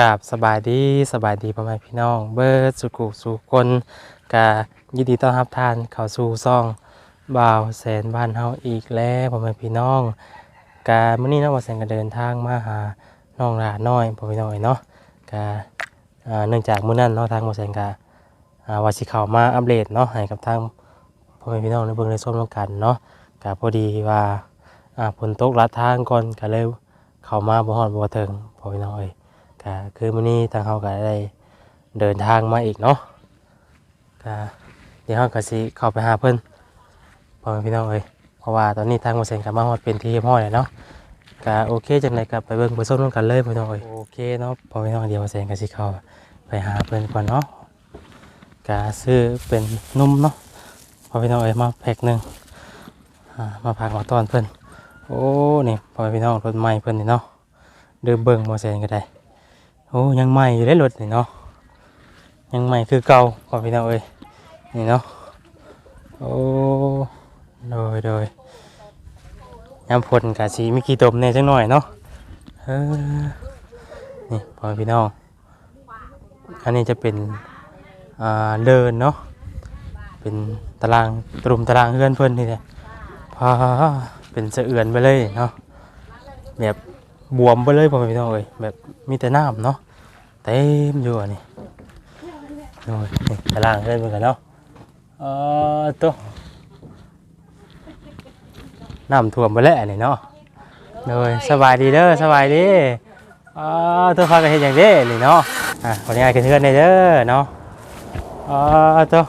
กราบสบายดีสบายดีพ่อแม่พี่น้อง เบิร์ดสุกุสุคนกายินดีต้อนรับทานเข้าสู่ซ่องบ่าวแสนบ้านเฮาอีกแล้วพ่อแม่พี่น้องกามื้อนี้เนาะบ่าวแสนก็เดินทางมาหาน้องหลาน้อยพ่อแม่พี่น้องเนาะกาเนื่องจากมื้อนั้นเนาะทางบ่าวแสนกาว่าสิเข้ามาอัปเดตเนาะให้กับทางพ่อแม่พี่น้องได้เบิ่งได้ชมกันเนาะกาพอดีว่าอ่าฝนตกลัดทางก่อนก็เลยเข้ามาบ่ฮอดบ่ถึงพ่อพี่น้องเอ้ย ก็คือมื้อนี้ทางเขาก็ได้เดินทางมาอีกเนาะก็เดี๋ยวเราก็สิเข้าไปหาเพิ่นพ่อแม่พี่น้องเอ้ยเพราะว่าตอนนี้ทางโมเซนกับมาฮอดเป็นที่เรียบร้อยแล้วเนาะก็โอเคจังไดก็ไปเบิ่งไปส้มร่วมกันเลยพี่น้องเอ้ยโอเคเนาะพ่อแม่พี่น้องเดี๋ยวโมเซนก็สิเข้าไปหาเพิ่นก่อนเนาะก็ซื้อเป็นนมเนาะพ่อพี่น้องเอ้ยมาแพ็คหนึงอ่ามาพากมาต้อนเพิ่นโอ้นี่พ่อแม่พี่น้องรถใหม่เพิ่นนี่เนาะเดินเบิ่งโมเซนก็ได้ โอ้ยังใหม่อยู่ได้รถนี่เนาะยังใหม่คือเก่าพอพี่น้องเอ้ยนี่เนาะโอ้โดยโดยยามพลกะสีมีกี่ตมเนี่ยจังหน่อยเนาะเออนี่พอพี่น้องอันนี้จะเป็นอ่าเดินเนาะเป็นตารางตรุมตารางเพื่อนเพื่อนนี่แหละพาเป็นเสะเอือนไปเลยเนาะแบบ บวมไปเลยพ่อแม่พี่น้องเอ้ยแบบมีแต่น้ำเนาะเต็มอยู่อันนี้โอ้ยนี่ตารางเล่นเหมือนกันเนาะเออตัวน้ำท่วมไปแล้วอันนี้เนาะโดยสบายดีเด้อสบายดีเออตัวพากันเห็นอย่างเด้นี่เนาะอะวันนี้กันเทือนได้เด้อเนาะเออตัว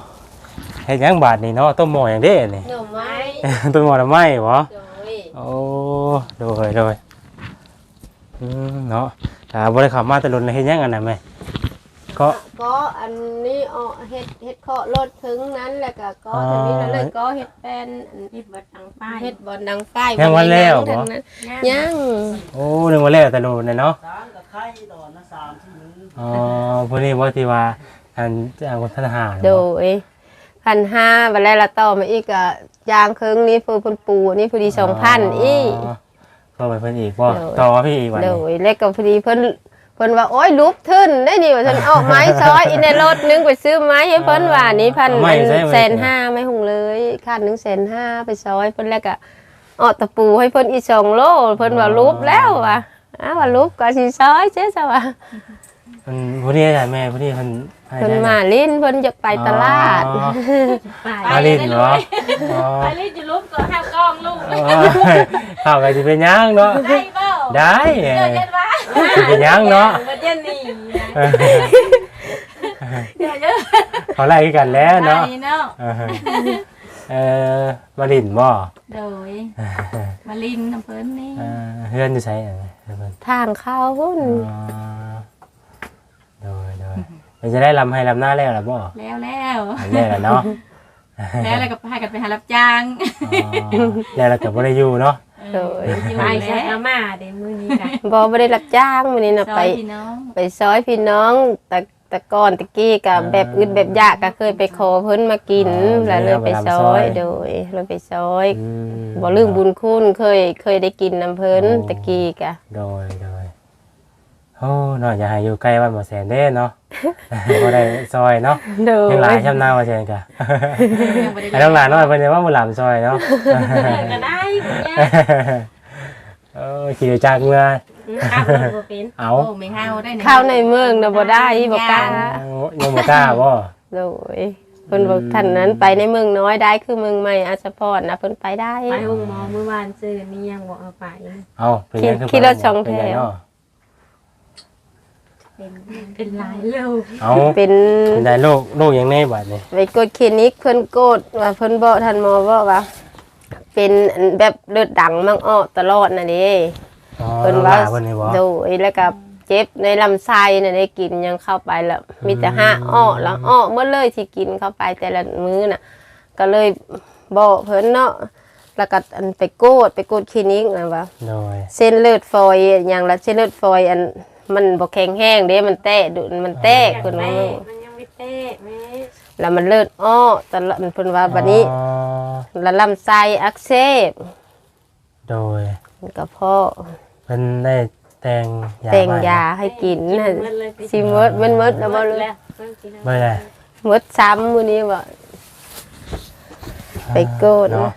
เห็นยังบาทนี่เนาะต้มหม้ออย่างเด้นี่ หน่อไม้ ต้มหม้อทำไมวะโดยโอ้โดยโดย อืมเนาะถ้าบริขับมาแตลุนเลยเฮ็ดหยังอันนั้นไหมก็ ก็อันนี้เอาเฮ็ดเฮ็ดเคาะรถถึงนั้นแล้วก็ก็ทางนี้แล้วเลยก็เฮ็ดแป้นอันเฮ็ดเบิดทางป้ายเฮ็ดบอลดังป้ายยังวันแล้วทั้บ่งนั้นย่างยังโอ้นึกว่าแล้วแต่ลุนเลยเนาะสามกับไข่ตอนนะสามที่มืออ๋อพวกนี้บ่ที่ว่าอันจะเอาคนทหารโดยพันห้าวันแรกละต่อมาอีกอะยางครึ่งนี้เพิ่นเพิ่นปูนี่พอดีสองพันอี กก็ไปเพิ่นอีกบ่โดย ต่อพี่อีกวันโดนี้ยแล้วก็พอดีเพิ่นเพิ่นว่าโอ้ยลุบทึนได้นี่ว่าฉันออกไม้ซอยอีในรถนึงไปซื้อไม้ให้เพิ่นว่านี่พันแสนห้าไม่หงเลยค่าหนึ่งแสนห้าไปซอยเพิ่นแล้วก็เออกตะปูให้เพิ่นอีกสองโลเพิ่นว่าลุบแล้วว่ะอ้าวว่าลุบก็สิซอยเจ๊ซะว่ะเพิ่นผู้นี้อาจารย์แม่ผู้นี้เพิ่นให้ เพิ่นได้มาลิ้นเพิ่นอยากไปตลาด อ๋อป้ายมาลินเหรออ๋อไปลินจะลุกก็ห้ามกล้องลูกอ๋อข้าวก็สิเป็นหยังเนาะ ได้เปล่าได้เดี๋ยวเย็นวะสิเป็นหยังเนาะเมื่อเย็นนี่เออเดี๋ยวเยอะเขาไล่กันแล้วเนาะไปเนาะเออเออมาลินบ่โดยมาลินน้ำเพิ่นนี่เออเฮือนอยู่ไสอะเฮือนทางเข้าพุ่น อ๋อโดยโดย มันจะได้ลำให้ลำหน้าแล้วล่ะบ่แล้วแล้วอันนี้แหละเนาะแล้วแล้วก็พากันไปหารับจ้างอ๋อแล้วเราก็บ่ได้อยู่เนาะโดย อยู่ไปแล้ใช้วอาม่าเดี๋ยวมื้อนี้ค่ะบ่บ่ได้รับจ้างมื้อนี้น่ะซไป อยพี่น้องไปซอยพี่น้องแต่แต่ก่อนตะกี้กับแบบอึดแบบยากก็เคยไปขอเพิ่นมากินแล้วเลยไปซอยโดยเลยไปซอยอืมบ่ลืมบุญคุณเคยเคยได้กินน้ำเพิ่นตะกี้กะ โดยโดย โอ้เนาะอย่าให้อยู่ใกล้บ้านบ่แสนเด้เนาะ บ่ได้ซอยเนาะโดยยังหลายช่ำหน้าบ่แสนกะยังบ่ได้ไอ้น้องหลานน้อยเพิ่นจะว่าบ่หลามซอยเนาะก็ได้คุณย่าเออขี่จากเมื่อข้าวบ่เป็นเอาโอ้ไม่เฮาได้เข้าในเมืองน่ะบ่ได้บ่กล้าเอายังบ่กล้าบ่โดยเพิ่นบอกท่านนั้นไปในเมืองน้อยได้คือเมืองใหม่อาสะพรนะเพิ่นไปได้ไปห้องหมอเมื่อวานซื้อนี่ยังบ่เอาไปเอาเป็นยังคือขี่รถสองแถว เป็นยังเนาะเป็นเป็นหลายโลกเอาเป็น เป็นได้โรคโรคยังแน่บัดนี้ไปกดคลินิกเพิ่นกดว่าเพิ่นบอกท่านหมอบอกว่า เป็นอันแบบเลือดดังมังอ้อตลอดน่ะเด้อ๋อเพิ่นน้องหว่าลาเพิ่นนี่บ่โดยแล้วก็เจ็บในลำไส้น่ะได้กินยังเข้าไปแล้ว มีแต่ห้าอ้อแล้วอ้อเมื่อเลยที่กินเข้าไปแต่ละมื้อน่ะ ก็เลยบอกเพิ่นเนาะแล้วก็อันไปโกดไปโกดคลินิกนะว่า โดย เส้นเลือดฝอยอย่างละเส้นเลือดฝอยอัน มันบ่แข็งแห้งเด้มันแตะดุมันแตกเพิ่นว่าแม่มันยังไม่เตะแม่แล้วมันเลือดอ้อตลอดเพิ่นว่าบัดนี้อ๋อแล้วลำไส้อักเสบโดยกระเพาะเพิ่นได้แต่งยาแต่งบ้นยาให้กินน่ะหมดเลยไปสิหมดมันหมดแล้วบ่เลยแล้วไม่ได้ หมดซ้ำมื้อนี้บ่ ไปโกน เนาะ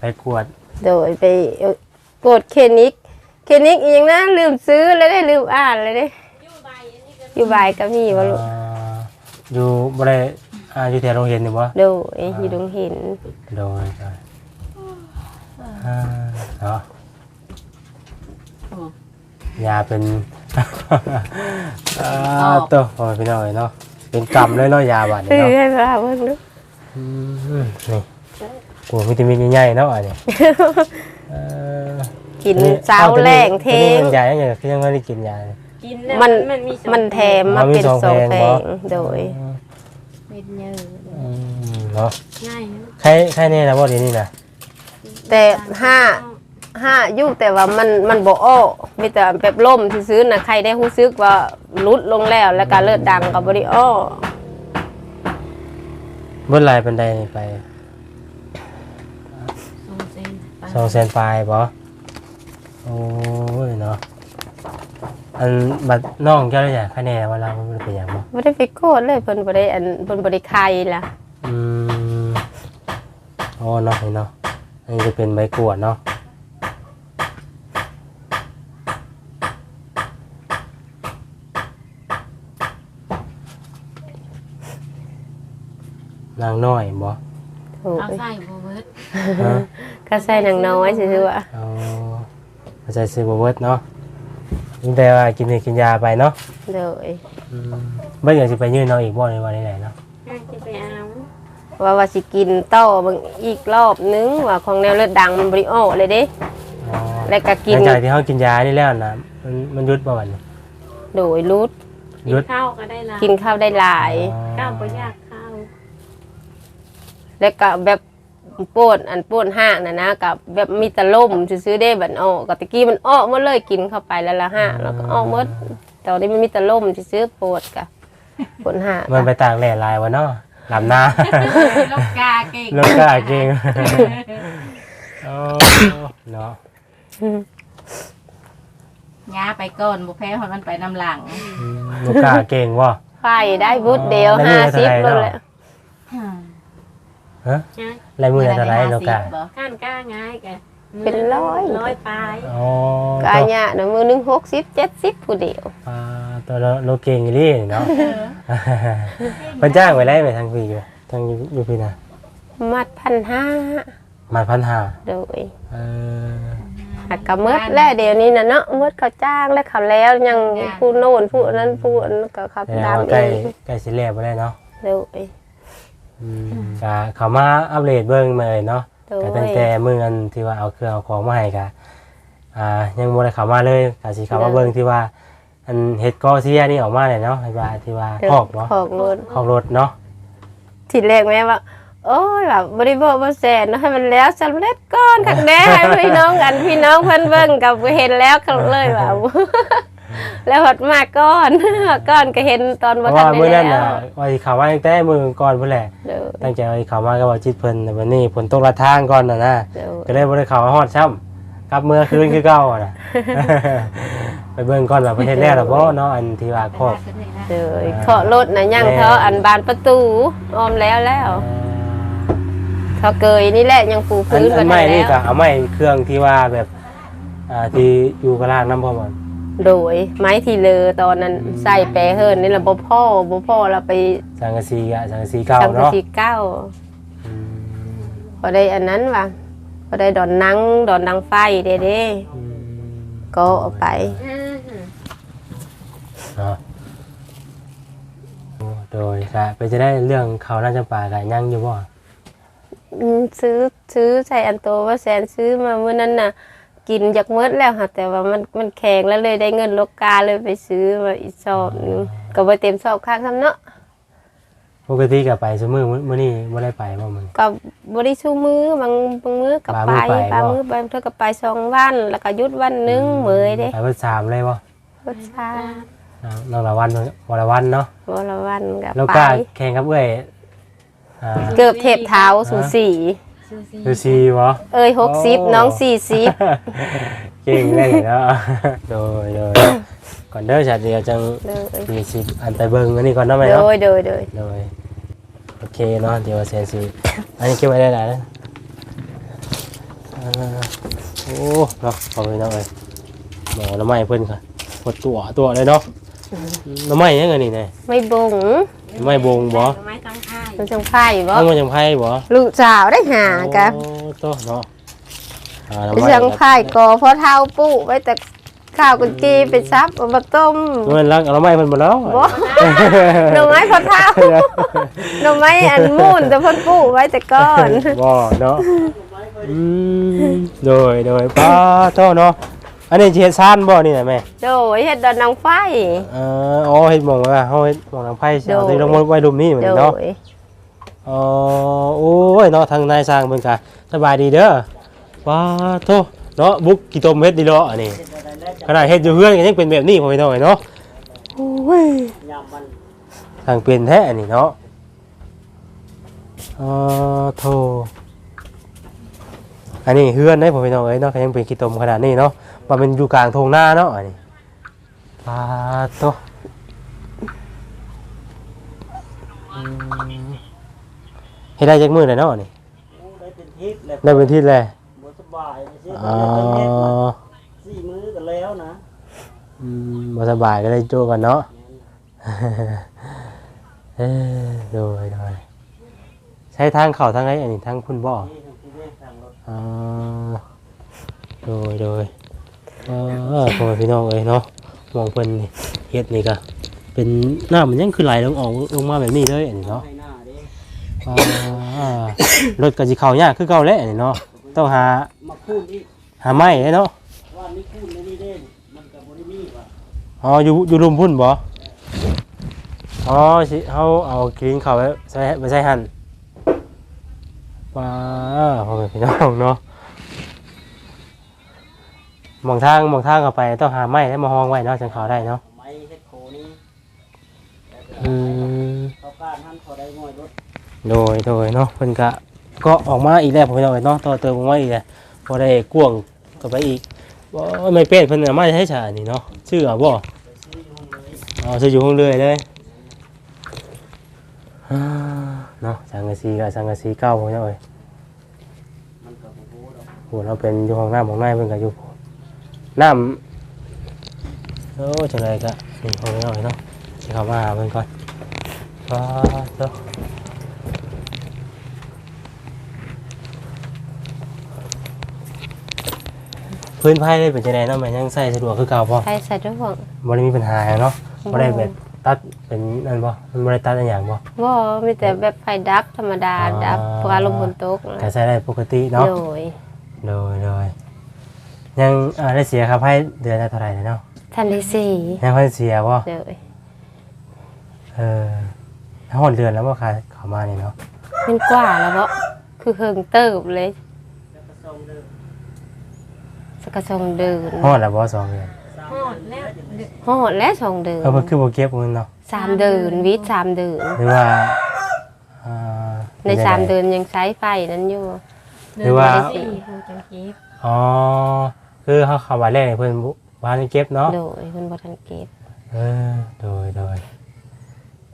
ไปกวดโดยไปเอ่อโกดเคนิก เคนิกอีกอย่างนะลืมซื้อแล้วได้ลืมอ่านเลยเด้อยู่บ่ายก็มีบ่ลูกอ่าอยู่บ่ได้อ่าอยู่แถวโรงเรียนนี่บ่โดยอยู่ดงเห็นโดยโดยอ่าเนาะโอ้ยาเป็นอ่าตัวพอพี่น้อยเนาะเป็นกรรมเลยเนาะยาบาดนี่ซื้อเนาะให้ว่าเบิ่งดูอืมนี่กลัววิตามินใหญ่ๆเนาะอันนี้เอ่อ กินนี่เช้าแรงเทตัวนี้งมันยาอย่างเงี้ยคือยังไม่ได้กินยาเลย กินแล้วมันมันมีสองมันแถมมาอ๋อมีเป็นสองสองแผแผงบ่งโดยเป็นเยอะอืมเนาะง่ายนะใครใครเนี่ยนะบ่เดี๋ยวนี้นะแต่ห้าห้าอยู่แต่ว่ามันมันบ่อ้อมีแต่แบบล่มซื้อๆนะใครได้รู้สึกว่าลุดลงแล้ว แล้วก็เลิศดังก็บ่ได้อ้อเมื่อไรเป็นไดไปสองเซนไปสองแสนปลายบ่ โอ้ยเนาะอันบัดน้องเจ้าได้จ้ะคะแนนว่าเราไม่ได้เป็นอย่างบ่บ่ได้ไปโกดเลยเพิ่นบ่ได้อันเพิ่นบ่ได้ใครล่ะอืมโอ้เนาะนี่เนาะอันนี้จะเป็นใบกวดเนาะนางน้อยบ่โอ้เอายใส่โบเวิร์ดฮะก็ใส่นางน้อยซื่อๆว่าเอาเอา ใจซื้อบ่เบิดเนาะนี่แต่ว่ากินนี่กินยาไปเนาะโดยอืมเบิ่งอยากสิไปยืนน้องอีกบ่ในวันไหนๆเนาะง่ายจะไปเอาว่าว่าสิกินต่อเบิ่งอีกรอบนึงว่าของแนวเลือดดังมันบ่ได้อ้อเลยเด้อ๋อแล้วก็หกินลังจากที่เขากินยานี่แล้วนะมันมันหยุดประวันนี้โดยรุดกิหยุนดข้าวก็ได้ละกินข้าวได้หลาย ข้าวก็ยากข้าวแล้วก็แบบ ปวดอันปวดห้างน่ะนะกับแบบมีแตะล่มซื้อๆได้บัดอ้อก็ตะกี้มันอ้อหมดเลยกินเข้าไปแล้วละห้าแล้วก็อ้อหมดตอนนี้มันมีแตะล่มซื้อๆปวดกะปวดห้ามันไปตากแหล่ลายวะเนาะลำหน้าลูกกาเก่งลูกกาเก่งโอ้เนาะยาไปก่อนบุแพ้เพราะมันไปนำหลังอืมลูกกาเก่งวะไฟได้บุดเดียวแล้วห้ามีสิบอะไรเลยเนาะแหละ ฮะนะลายมืออะไรไรลูกกาบ่ก้านก้าง่ายแกเป็นร้อย ร้อยปลายอ๋อกายเนี่ยเดี๋ยวมือหนึงหกสิบเจ็ดสิบผู้เดียวปลาตัวโลเก่งอีหลี่เนาะเพิ่นจ้างไว้ได้ไหมทางพี่อยู่ทางอยู่พี่นะมัดพันห้ามาพันห้าโดยเออหักกะเมิดแล้วเดี๋ยวนี้นะเนาะเมิดเขาจ้างแล้วเขาแล้วยังผู้โน่นผู้นั้นผู้นั้นก็เขาแสดงตามว่าเอใกล้งใกล้สิแล้วบ่ได้เนาะ โดยอืม ก็เขามาอัปเดตเบิ่งมาเลยเนาะโดย ก็ตั้งแต่มื้ออันที่ว่าเอาเครื่องเอาของมาให้ก็อ่ายังบ่ได้เข้ามาเลยก็สิเข้ามาเบิ่งที่ว่า อันเฮ็ดกอเสียนี่ออกมาเลยเนาะให้ว่าที่ว่าคอกเนาะขอกรถคอกรถเนาะทีแรกแม่ว่า โอ้ยแบบบริบอกว่าแสนเนาะให้มันแล้วสำเร็จก่อนขักแน่ให้พี่น้องกันพี่น้องเพิ่นเบิ่งกับเห็นแล้วเขาเลยว่า แล้วหดมาก้อนก้อนก็เห็นตอนเพบ่ราะทัว่านมื้อได้นั้นแล้น่ะวว่าสิเข้ามาตั้งแต่มื้อก่อนพุ่นแหละ เด้อตั้งใจว่าสิเข้ามาก็ว่าจิตเพิ่นแต่วันนี้ฝนตกละทางก่อนน่ะนะ เด้อก็เลยบ่ได้เข้ามาฮอดซ้ำกลับเมื่อคืนคือเก่าอะน่ะไปเบิ่งก่อนว่าประเทศแรกแล้วบ่เนาะอันที่ว่าครอบ เด้อเคาะรถน่ะยังเทาะอันบานประตูอ้อมแล้วแล้วเขาเกยนี่แหละยังปูอันพื้นอันบ่ใหม่ได้นี่ก็แล้วเอาไม้เครื่องที่ว่าแบบอ่าที่อยู่กลางน้ำพ่อมัน โดยไม้ที่เลอตอนนั้นใส่แปรเฮิรนนี่ละบ่พ่อบ่พ่อเราไปสังกะสีอะสังกะสีเก่าทำกะเนาะสีเก้าอืมพอได้อันนั้นว่ะพอได้ดอนนังดอนนังไฟเด้เด้อืมก็เอาไปอืมเนาะโอ้โดยก็ไปจะได้เรื่องเขาน่าจะป่ากันยังอยู่บ่อืมซื้อซื้อใส่อันโตว่าแสนซื้อมาเมื่อนั้นน่ะ กินจากเมื่อแล้วค่ะ แต่ว่ามันมันแข็งแล้วเลยได้เงินลกกาเลยไปซื้อมาอีกสอบหนึงก็บ่เต็มสอบข้างซ้ำเนาะปกติก็ไปซุมื้อมื้อมื้อนี้บ่ได้ไปบ่มัน ก็บ่ได้ชูมือบางบางมื้อก็บางไปมื้อไปบางบ่มื้อบางเทื่อก็ไปสองวัน แล้วก็หยุดวันหนึงมื้อเด้ไปวันสามเลยบ่รถชาน้องละวันวันละวันเนาะวันละวันก็แล้วไป ก็แข่งกับเอ้ยอ่า เกือบเทปเท้าสูสี สซูซีดูซีบ่เอ้ยหกสิบน้องสี่สิบเก่งได้เนาะโดยโดยก่อนเด้อชาติเดียวจังเลยมีสิอันไปเบิ่งอันนี้ก่อนเนาะแม่โดเนาะยโดยโดยโดยโอเคเนาะเดี๋ยวเซนซีอันนี้เก็บไว้ได้หลายนะอ่าโอ้เนาะขอบคุณเนาะเอ้ยหมอน้ำไม้เพิ่นค่ะหมดตัวตัวเลยเนาะน้ำไม้ยังไงนี่แน่ไม่บงน้ำ ไม้บงบ่ไม้ตั้งค่ายมันจังไพ่บ่ต้องมาจังไพ่บ่ลูกสาวได้หากะโอ้โตเนาะอ่าน้ำไปไม้จังไพ่กอเพราะเท้าปุไว้แต่ข้าวกุนจีไปซับเอามาต้มเงินรักเอาน้ำไม้เพิ่นหมดแล้วบ่หน่อไม้พอเท้าหน่อไม้อันมูนแต่เพ่นปุไว้แต่ก้อนบ่เนาะอืมโดยโดยป้าโตเนาะ อันนี้สิเฮ็ดซ่านบ่นี่น่ะแม่โดยเฮ็ดดอนนางไฟ เอออ๋อเฮ็ดหมองว่าเฮาเฮ็ดหมองทางไผสิเอาโดที่ยลงมาไว้รุมนี่เหมือนโดเนาะ ยอ๋อโอ้ยเนาะทางนายสร้างเพิ่นก็สบายดีเด้อว้าโตเนาะบุกกี่ต้มเฮ็ดดีเนาะอันนี้ขนาดเฮ็ดอยู่เฮือนก็ยังเป็นแบบนี้พ่อพี่น้องเอ้ยเนาะโอ้ยยำมันทางเป็นแท้อันนี้เนาะอ๋อโธ่อันนี้เฮือนได้พ่อพี่น้องเอ้ยเนาะก็ยังเป็นกี่ต้มขนาดนี้เนาะ ว่ามันอยู่กลางทุ่งนาเนาะอันนี้ว้าโตเฮ็ดได้จักมื้อเลยเนาะนี่โอ้ได้เป็นทิพย์เลยได้เป็นที่เลยบ่สบายเลยสิอ๋อได้เป็นเม็ดมาสี่มื้อกันแล้วนะอืมบ่สบายก็ได้โจกันเนาะ เออโดยโดยใช้ทางเข้าทางไหนอันนี้ทางคุณบ่นี่ทางที่เรียกทางรถอ๋อโดยโดยเออพ่อพี่น้องเอ้ยเนาะมองเพิ่นเฮ็ดนี่ก็เป็นหน้ำมันยังคือไหลลงออกลงมาแบบนี้เลยอันนี้เนาะอ่ารถก็สิเข้ายากคือเก่าแล้วอันนี้เนาะต้องหามาคูนอีกหาไม้เนาะว่านี่คูนนี่เด้มันก็บ่ได้มีว่ะอ๋ออยู่อยู่รุมพุ่นบ่อ๋อสิเฮาเอากรีนเข้าไว้ใส่ไปใส่หั่นว้าพ่อแม่พี่น้องเนาะ มองทางมองทางเข้าไปต้องหาไม้แล้วมาห้องไว้เนาะจังเข้าได้เนาะไม้เฮ็ดโคนี่อืมเขาการท่านเขาได้ง่อยรถโดยโดยเนาะเพิ่นก็ก็ออกมาอีกแล้วพ่อพี่น้องเนาะต่อเติมออกมาอีกแล้วพอได้กวางก็ไปอีกบ่ไม่เป็นเพิ่นเอามาให้ฉานี่เนาะชื่อเอาบ่ไปซื้ออยู่ห้องเลยอ๋อซื้ออยู่ห้องเรื่อยเลยอ่าเนาะสังกะสีกับสังกะสีเก่าพวกนี้เอ้ยมันก็บ่รู้ดอก โหเราเป็นอยู่ห้องน้ำของนายเพิ่นก็อยู่ น้ำโอ้จังไดก็นี่ห้องนี้เอ้ยเนาะสิเข้ามาหาเพิ่นก่อนว้าเจ้าพื้นไผ่ได้เป็นจังไดเนาะแม่ยังใส่สะดวกคือเก่าบ่ไฟสะดวกบ่ได้มีปัญหาหยังเนาะบ่ได้แบบตัดเป็นนั่นบ่มันบ่ได้ตัดอะไรอย่างบ่บ่มีแต่แบบไฟดับธรรมดาอ๋อดับเพราะอารมณ์ฝนตกก็ใช้ได้ปกติเนาะโดยโดยโดย ยังอ่าได้เสียครับให้เดือนละเท่าไหร่เนาะทันที่สี่ยังให้เสียบ่โดยเออทั้งหมดเดือนแล้วบ่ค่ะเข้ามานี่เนาะเป็นกว่าแล้วบ่คือเฮิงเติบเลยแล้วก็ส่งเด้อสกกะทรงเดินฮอดแล้วบ่สองเดือนสามหอดแล้วฮอดและสองเดือนเออมันคือบ่เก็บเงินเนาะสามเดือนวิทย์สามเดือนหรือว่าอ่าในสามเดือนยังใช้ไฟนั้นอยู่หรือว่าสี่คือจังกีบอ๋อ คือเฮาเข้ามาแรกนี่เพิ่นบ่บ่ทันได้เก็บเนาะโดยเพิ่นบ่ทันเก็บเออโดยโดย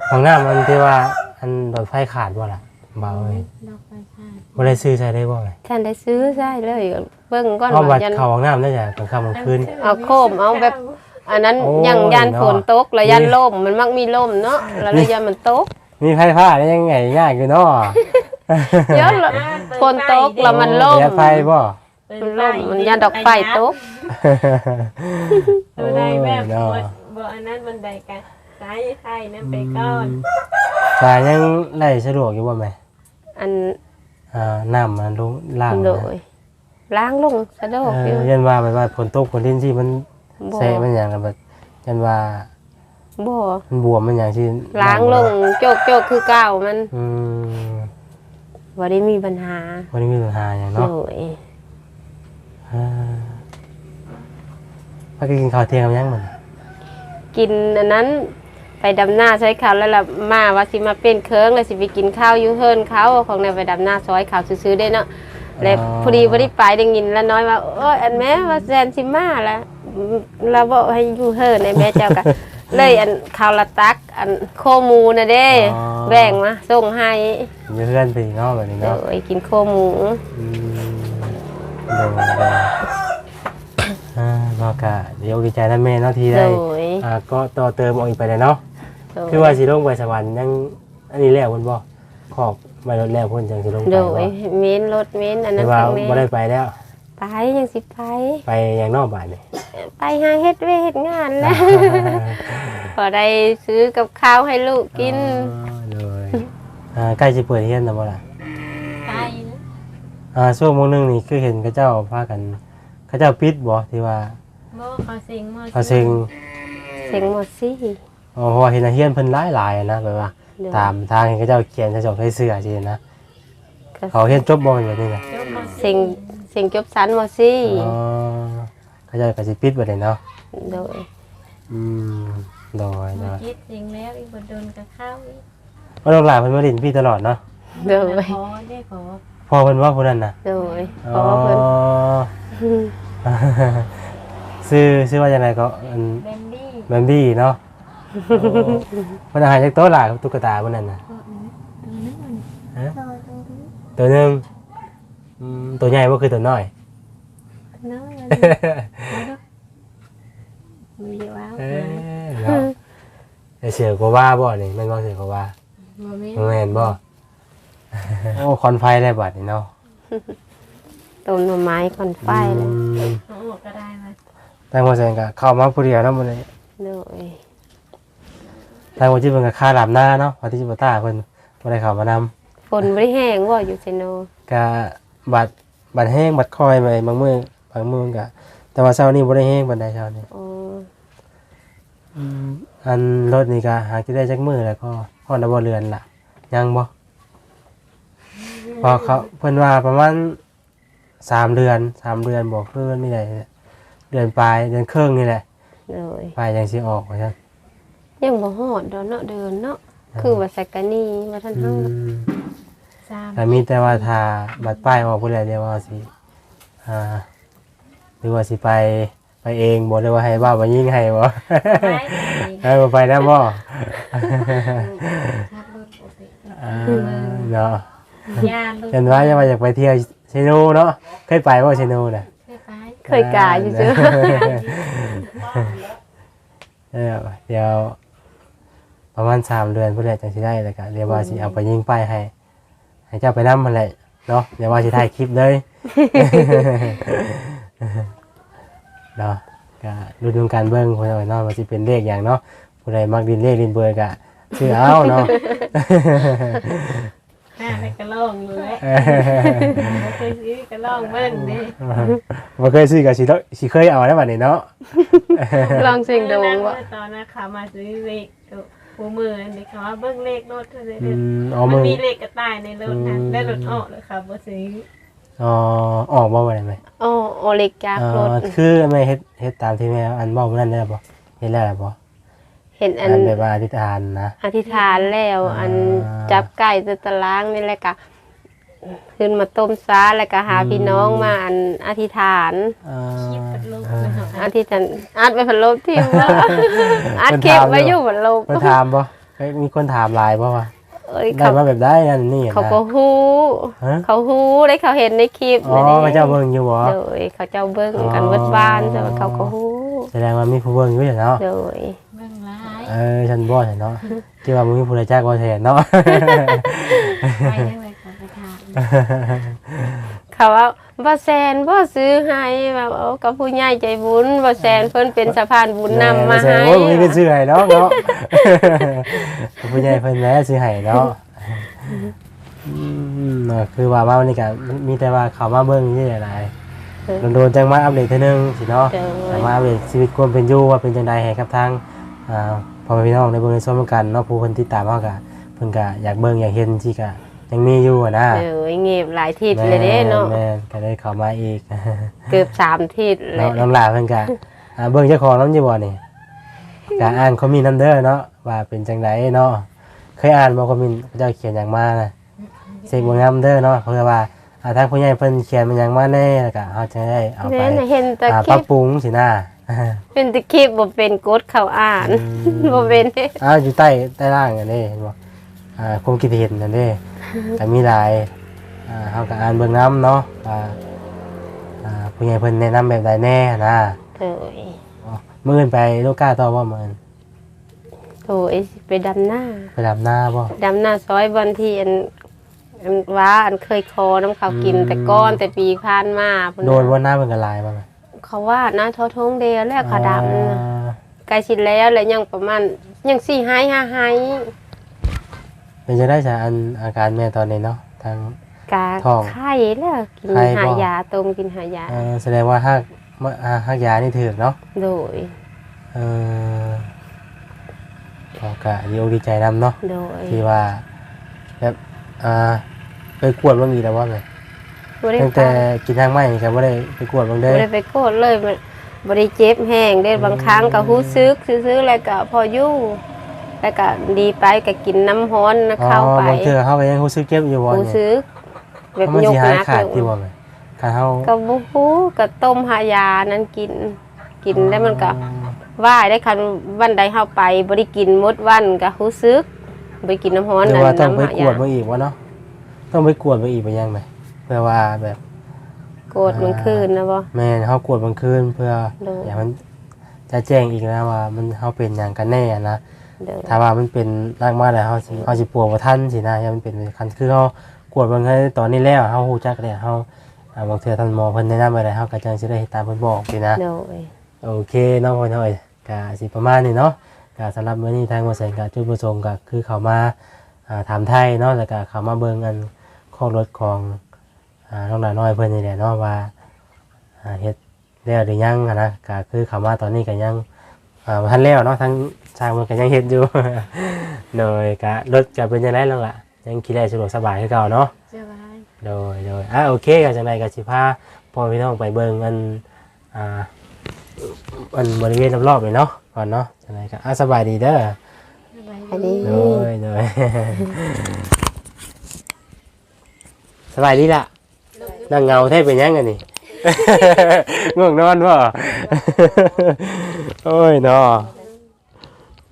ของน้ำมันที่ว่าอันหลอดไฟขาดบ่ล่ะบ่าวเอ้ยดอกไฟพาดบ่ได้ซื้อใช้ได้บ่ไงท่านได้ซื้อใช่เลยเบิ่งก่อนเอาบัว่าตรยัน เข้าห้องน้ำได้จ้ะกลางค่ำกลางคืน เอาโคมเอาแบบ อันนั้นโอ้ยยังยันเนาะฝนตกแล้วยันนี่ ล่มมันมักมีล่มเนาะแล้วเลยยันมันตกมีไฟฟ้าได้ยังไงง่ายอยู่เนาะเดี๋ยวละฝนตกแล้วมันล่ม เสียไฟบ่ มันล่มมันยันดอกไฟตกเออได้แบบโอ้ยบ่เนาะ บ่อันนั้นมันได้กันสายไข่นั่นไปก่อนแต่ยังได้สะดวกอยู่บ่แม่อันอ่าน้ำมันลงล่างโดนะยล้างลงสะดวกเออยู่อยันว่าไปว่าฝนตกฝนดินสิมันบ่แซ่มันหยังกันแบบยันว่าบ่มันบวมมันหยังที่ล้างลงโจกโจกคือเก่ามันอืมบ่ได้มีปัญหาวันนี้มีปัญหาอย่างโดเนาะย อ่ามากินข้าวเที่ยงกับยังมันกินอันนั้น ไปดำหน้าซอยเขาแล้วล่ะมาว่าสิมาเป็นเคิงแล้วสิไปกินข้าวอยู่เฮิรนเขาของในไปดำหน้าซอยเขาซื้อๆได้เนาะแล้วพอดีบ่ได้ไปได้ยินแล้วน้อยว่าโอ้ยอันแม่ว่าแซนสิมาแล้วเราบอกให้อยู่เฮิรนในแม่เจ้าก็เลยอันข้าวละตักอันโคหมูน่ะเด้อ๋อแบ่งมาส่งให้อยู่เพื่อนไปเนาะแบบนี้เดี๋ยเนาะวกินโคหมูอืม โดยโดยอ่าเนาะก็เดี๋ยวดีใจนะแม่เนาะที่โดได้ยอ่าก็ต่อเติมออกอีกไปเลยเนาะโดยคือว่าสิลงไปสวรรค์ยังอันนี้แล้วเพิ่นบ่ขอบไม่รถแล้วเพิ่นจังสิลงไปโดบ่ยเม้นรถเม้นอันหนั้นอว่าทางแม่บ่ได้ไปแล้ว ไปยังสิไป ไปอย่างนอกบ้านนี่ ไปหาเฮ็ดเวยเฮ็ดงานแล้ว พอได้ซื้อกับข้าวให้ลูกกิน อ๋อเลยอ่าใกล้สิเปิดเรียนแล้วบ่ล่ะ อ่าช่วงโมงหนึงนี่คือเห็นเขาเจ้าพากันเขาเจ้าปิดบ่ที่ว่าบ่เขาเซ็งบ่เขาเซ็งเสียงหมดสิ อ๋อเพราะว่าเห็นนักเรียนเพิ่นหลายๆอะนะแบบว่า เดี๋ยวตามทางที่เขาเจ้าเขียนใส่จอกใส่เสื้อสินะก็เขาเรียนจบบ่แบบนี้นะจบบ่เสียงเสียงจบสันหมดสิอ๋อเขาเจ้าก็สิปิดบ่ได้เนาะโดยอืมโดยโดมายคิดเซ็งแล้วอีกบ่โดนกับข้าวอีกว่าลูกหลานเพิ่นมาเล่นพี่ตลอดเนาะโดยขอได้ขอ พ่อเพิ่นว่าผู้นั้นน่ะโดยเพราะว่าเพิ่นอ๋อซื้อซื้อว่าจังไดก็อันเบนดี้แบมบี้เนาะโอ้เพิ่นเอาให้จักโต๊ะล่ะตุ๊กตาพวกนั้นน่ะฮะตัวหนึงอืมตัวใหญ่บ่คือตัวน้อย น้อยมีว้าวเอ้ยเนาะแต่เสือกว่าบ่นี่แม่นบ่เสือกว่าบ่มีแม่นบ่ โอ้คอนไฟได้บัดนี่เนาะต้นหน่อไม้คอนไฟเลยอืมเอาออกก็ได้มาแต่บ่แซงก็เข้ามาผู้เดียวเนาะมื้อนี้โดยทางวันที่เพิ่นก็ค่าลามหน้าเนาะวันที่จิบตาเพิ่นบ่ได้เข้ามานำฝนบ่ได้แห้งว่าอยู่เซโนก็บัดบัดแห้งบัดคอยไปบางมื้อบางมื้อก็แต่ว่าเช้านี้บ่ได้แห้งปานใดเช้านี้อ๋ออันรถนี่ก็หาที่ได้จักมื้อแล้วก็ฮอดแล้วบ่เรือนล่ะยังบ่ พอเขาเพิ่นว่าประมาณสามเดือนสามเดือนบ่คือมันมีได้เดือนปลายเดือนครึ่งนี่แหละโดยปลายจังสิออกว่าซั่นยังบ่ฮอดดอกเนาะเดินเนาะคือว่าสักกะนี่ว่าท่านอืเฮามสามแต่มีแต่ว่าถ้าบัดป้ายออกพุ่นแล้วเดี๋ยวว่าสิอ่าหรือว่าสิไปไปเองบ่ได้ว่าให้บ้ามายิงให้บ่ไปให้บ่ไปนะบ่ขับรถปกติอ่าเนาะ ยานลูกเห็นว่าจะมาอยากไปเที่ยวเชโนเนาะเคยไปบ่เชโนน่ะเคยไปเคยกาอยู่ซื่อเออเดี๋ยวประมาณสามเดือนพุ่นแหละจังสิได้แล้วก็เดี๋ยวว่าสิเอาไปยิงป้ายให้ ให้เจ้าไปนำมันแหละเนาะเดี๋ยวว่าสิถ่ายคลิปเลยเนาะก็ดูดูการเบิ่งคนเอาไว้เนาะว่าสิเป็นเลขอย่างเนาะผู้ใดมักดินเลขดินเบอร์ก็ชื่อเอาเนาะหน้าไป กระลองเลยบ่เคยซื้อกระลองเบิ่งเด้บ่เคยซื้อก็สิต้องสิเคยเอาได้บัดนี้เนาะลองเสียงโดงว่าตอนนั้นเขามาซื้อเลขหัวมือนี่เขาว่าเบิ่งเลขรถเท่านั้นอืเด้อมอ๋อมัมึนงมีเลขกระต่ายในรถนะอืมได้รถออกเลยค่ะบ่ซื้ออ๋อออกบ่ได้ไหมอ๋อโอเล็กจากอ๋รอถคือแม่เฮ็ดเฮ็ดตามที่แม่อันบอกนั่นได้บ่เฮ็ดแล้วล่ะบ่ เห็นอัอันนแบบว่าอธิษฐานนะอธิษฐานแล้วอันอ่าจับไก่ตะตารางนี่แหละก็ขึ้นมาต้มซาแล้วก็หาพี่น้องมาอันอธิษฐานอ่าคิดเป็นลูกเออนะอธิษฐานอัดไปพันลบที่ว่าอัดเก็บไว้อยู่พันลบเพิ่นถามบ่เอ้ยมีคนถามหลายบ่ว่าเอ้ยได้เขามาแบบได้นั่นนี่นะเขาก็ฮู้ฮะเขาฮู้ได้เขาเห็นในคลิปอ๋อเขาเจ้าเบิ่งอยู่บ่โดยเขาเจ้าเบิ่งกันเบิดบ้านแต่ว่าเขาก็ฮู้แสดงว่ามีผู้เบิ่งอยู่เนาะโดยเบิ่งหลาย เออฉันบ่ใช่เนาะที่ว่ามึงมีผู้ใดจ้างบ่แทนเนาะไปได้ไว้ก่อนไปทานเขาว่าบ่แซนบ่ซื้อให้แบบเอากับผู้ใหญ่ใจบุญบ่แซนเพิ่นเป็นสะพานบุญนำมาแแสดให้งว่ามึงเป็นซื้อให้เนาะเนาะผู้ใหญ่เพิ่นแหละซื้อให้เนาะอืมเนาะคือว่ามาวันนี้ก็มีแต่ว่าเขามาเบิ่งนี่หลายๆโดนๆจังมาอัปเดตเทื่อนึงสิเนาะโดแต่ยมาอัปเดตชีวิตความเป็นอยู่ว่าเป็นจังไดให้กับทางอ่า พ่อแม่พี่น้องได้เบิ่งในโซนกันเนาะผู้คนติดตามเฮาก็เพิ่นก็อยากเบิ่งอยากเห็นสิก็ยังมีอยู่อะนะเออเงียบหลายทิศเลยเด้เนาะแม่นก็ได้เข้ามาอีกเกือบสามทิศเลเนาะยน้องหลาเพิ่นก็อ่าเบิ่งเจ้าของน้ำอยู่บ่นี่ก็อ่านคอมเมนต์นำเด้อเนาะว่าเป็นจังไดเนาะเคยอ่านบ่คอมเมนต์เขาเจ้าเขียนหยังมาน่ะเสกบ่งามเด้อเนาะเพื่อว่าอ่าทางผู้ใหญ่เพิ่นเขียนมันหยังมาแน่แล้วก็เฮาจะได้เอาไปแม่น่ะเห็นแต่อ่าคปรัลิบปปรุงสินะ เป็นแต่คลิปบ่เป็นกดเข้าอ่านบ่เป็นอ้าวอยู่ใต้ใต้ล่างอันนี้เห็นบ่อ่าความคิดเห็นอันนี้ก็มีหลายอ่าเฮาก็อ่านเบิ่งนํเนาะว่าอ่าผู้ใหญ่เพิ่นแนะนำแบบใดแน่นะโอ้ยอ๋อมื้ออื่นไปโลกาต่อบ่มื้ออื่นโอ้ยสิไปดำหน้าไปดำหน้าบ่ดำหน้าซอยวันที่อันอันว่าอันเคยคอน้ำเขากินอืมแต่ก้อนแต่ปีผ่านมาพุ่โดนน่ะว่าหน้าเพิ่นก็ลายบ่แม่ เขาว่านะทอทงเดียวแล้วเขาดำน่ะอ่าใกล้ชิดแล้วแล้วยังประมาณยังสี่ไฮห้าไฮเป็นจะได้จากอันอาการแม่ตอนนี้เนาะทางกาท้องไข้แล้วกินไข้บ่หายาต้มกินหายาเอ่อแสดงว่าหักมะอ่าหักยานี่ถือเนาะโดยเออก็กะดีอกดีใจนำเนาะโดยที่ว่าแบบอ่าไปกวดเบางอีแล้วว่าไง บ่ได้ตั้งไปแต่กินทางไม้นี่ก็บ่ได้ไปกวดเบางบ่เด้อได้ไปโคตรเลยมันบ่ได้เจ็บแห้งได้บางครั้งก็ฮู้ซึกซื้อๆแล้วก็พออยู่แล้วก็ดีไปก็กินน้ำร้อนนะอ๋อเข้าไปบางเทื่อเฮาก็ยังรู้สึกเจ็บอยู่บ่ฮู้เนี่ยซึกแบบมันยสิกหายนักขาดอยู่ที่บ่แม่คันเฮาก็บ่ฮู้ก็ต้มหายานั้นกิน กินแล้วมันก็ว่ายได้คันวันใดเฮาไปบ่ได้กินหมดวันก็ฮู้ซึกบ่ได้กินน้ำร้อนหรือนั่นว่าต้องไปน้ำหากวดยาเบางอีกวะเนาะต้องไปกวดเบางอีกไปยังไหม เพื่อว่าแบบโกรธมันคืนนะบ่แม่นเฮากวดบางคืนเพื่อโดยอย่ามันจะแจ้งอีกนะว่ามันเฮาเป็นอย่างกันแน่นะเด้อถ้าว่ามันเป็นรากมาแล้วเฮาสิเฮาสิปัวบ่ทันสินะอย่ามันเป็นคันคือเฮากวดบางให้ตอนนี้แล้วเฮาฮู้จักแล้วเฮาอ่าบางเทื่อท่านหมอเพิ่นแนะนำอะไรเฮาก็จังสิได้เฮ็ดตามเพิ่นบอกสินะโดยโอเคเนาะพ่อน้อยก็สิประมาณนี้เนาะก็สำหรับมื้อนี้ทางบ่แสงก็จุดประสงค์ก็คือเข้ามาอ่าถามไทยเนาะแล้วก็เข้ามาเบิ่งอันของรถของ อ่าน้องหลาน้อยเพิ่นนี่แหละเนาะว่าอ่าเฮ็ดแล้วหรือยังอะนะก็คือเข้ามาตอนนี้ก็ยังอ่าบ่ทันแล้วเนาะทั้งทางมันก็ยังเฮ็ดอยู่โดยก็รถก็เป็นจังไดแล้วล่ะยังขี่ได้สะดวกสบายคือเก่าเนาะสบายโดยโดยอะโอเคก็จังไดก็สิพาพ่อพี่น้องไปเบิ่งอันอ่าอันบริเวณรอบๆเลยเนาะก่อนเนาะจังไดก็อะสบายดีเด้อสบายอันนี้โดยโดยสบายดีล่ะ นั่งเงาแท้เป็นยังไงนี่ ง่วงนอนบ่โอ้ยเนาะ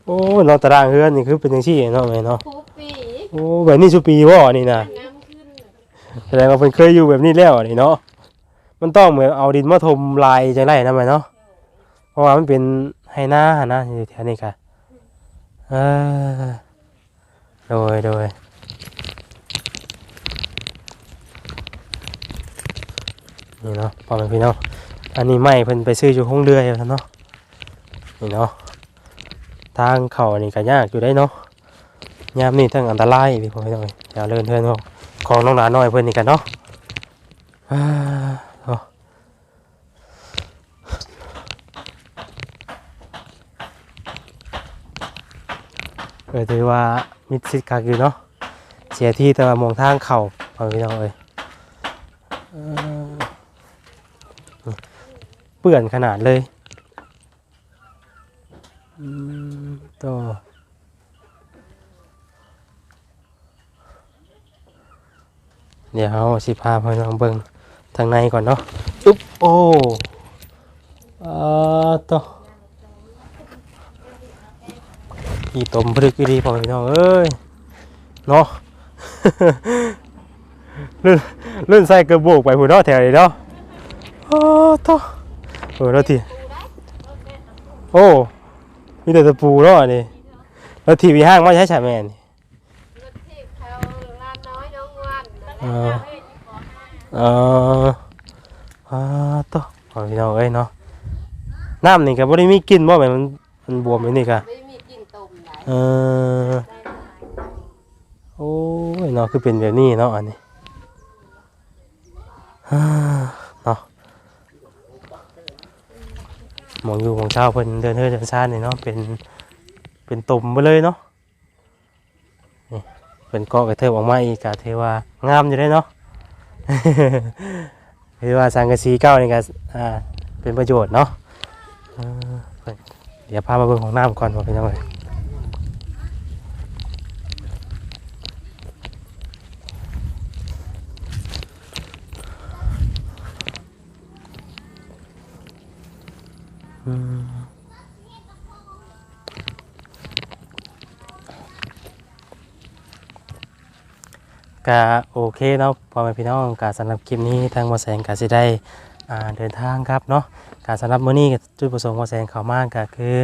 โอ้ยเนาะตารางเฮือนนี่คือเป็นจังซี่เนาะแม่เนาะผู้ปีโอ้แบบนี้สุปีบ่นี่นะน้ำขึ้นแสดงว่าเพิ่นเคยอยู่แบบนี้แล้วนี่เนาะ มันต้องเหมือนเอาดินมาถมลายจังไรนะแม่เนาะ เพราะว่ามันเป็นไฮนาหั่นนะอยู่แถวนี้ค่ะเออโดยโดย นี่เนาะพ่อแม่พี่น้องอันนี้ไม่เพิ่นไปซื้ออยู่ห้องเรืออยู่เนาะนี่เนาะทางเขานี่ก็ยากอยู่ได้เนาะยามนี่ทั้งอันตรายพี่พ่อพี่น้องเอ้ยอย่าเลินเทินเนาะของน้องหลานน้อยเพิ่นนี่กันเนาะอ่าเออถือว่ามิดชิดคักอยู่เนาะเสียที่แต่ว่ามองทางเข่าฟังพี่น้องเอ้ย เปื่อนขนาดเลยต่อเดี๋ยวเราสิพาไปลองเบิงทางในก่อนเนาะอุ๊บโอ้อ่าต่ออีตมพรึกอีดีพอพี่น้องเอ้ยเนาะลื่นลื่นใส่กระโบกไปหัวเนาะแถวนี้เนาะอ้าต่อ เออแล้วทีโอ้มีแต่ตะปูเนาะนี่แล้วทีวีห้างไมาใช้ฉายแมนี่เออเอออ่าต่อพอพี่น้องเอ้ยเนาะน้ำนี่ก็บ่ได้มีกลิ่นบ่แม่มันมันบวมอยู่นี่ก็ไม่มีกินต้มไหนเออโอ้ยเนาะคือเป็นแบบนี้เนาะอันนี้ฮ่าเนาะ หมองอยู่ของเช้าเพิ่นเดินเฮือเดินซ่านนี่เนาะเป็นเป็นตุ่มไปเลยเนาะนี่เป็นเกาะกระเทิบออกมาอีกกะเทว่างามอยู่ได้เนาะ เทว่าสังกะสีเก้านี่ก็อ่าเป็นประโยชน์เนาะเออเพิ่นเดี๋ยวพามาเบิ่งของน้ำก่อนว่าเป็นยังไง ก็โอเคเนาะพ่อแม่พี่น้องการสำหรับคลิปนี้ทางมอแสงก็สิได้เดินทางครับเนาะการสำหรับมื้อนี้จุดประสงค์มอแสงเขามาก็คือ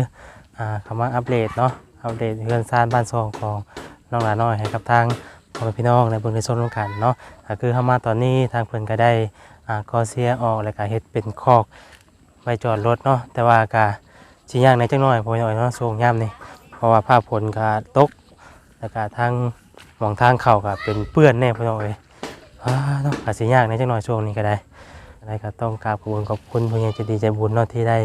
อ่าเขามาอัปเดตเนาะอัปเดตเรือนซ่านบ้านซองของน้องหลาน้อยให้กับทางพ่อแม่พี่น้องในบิ่งในโซนร่วมกันเนาะก็คือเข้ามาตอนนี้ทางเพิ่อนก็ได้กอเสียออกแล้วก็เฮ็ดเป็นคอก ว้จอดรถเนาะแต่ว่าก็สิยากในจักหน่อยพอหน่อยเนาะช่วงยามนี้เพราะว่าภาพผลก็ตกแล้วก็ทางหมองทางเข้าก็เป็นเปื้อนแน่พอหน่อยอ่าต้องอาจจะยากในจังน่อยช่วงนี้ก็ได้อะไรก็ต้องกราบขอบคุณขอบคุณผู้ใหญ่ใจดีใจบุญเนาะที่ได้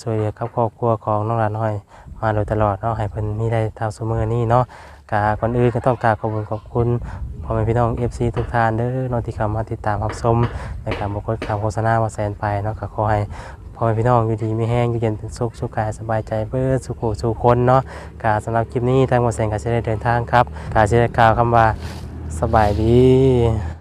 ช่วยเหลือครอบครัวของน้องหลานน้อย มาโดยตลอดเนาะให้เพิ่นมีได้เท่าสมอนี้เนาะกาก่อนอื่นก็ต้องกราบขอบคุณขอบคุณพ่อแม่พี่น้อง FC ทุกท่านเด้อเนาะที่เข้ามาติดตามรับชมในการบอกคำโฆษณาว่าแสนไปเนาะก็ขอให้ พ่อพี่น้องอยู่ดีไม่แห้งอยู่เย็นเป็นสุขสุขกายสบายใจเบิดสุขหูสุขคนเนาะกาสำหรับคลิปนี้ทางหมดแสงกาเชได้เดินทางครับกาเชได้กล่าวคำว่าสบายดี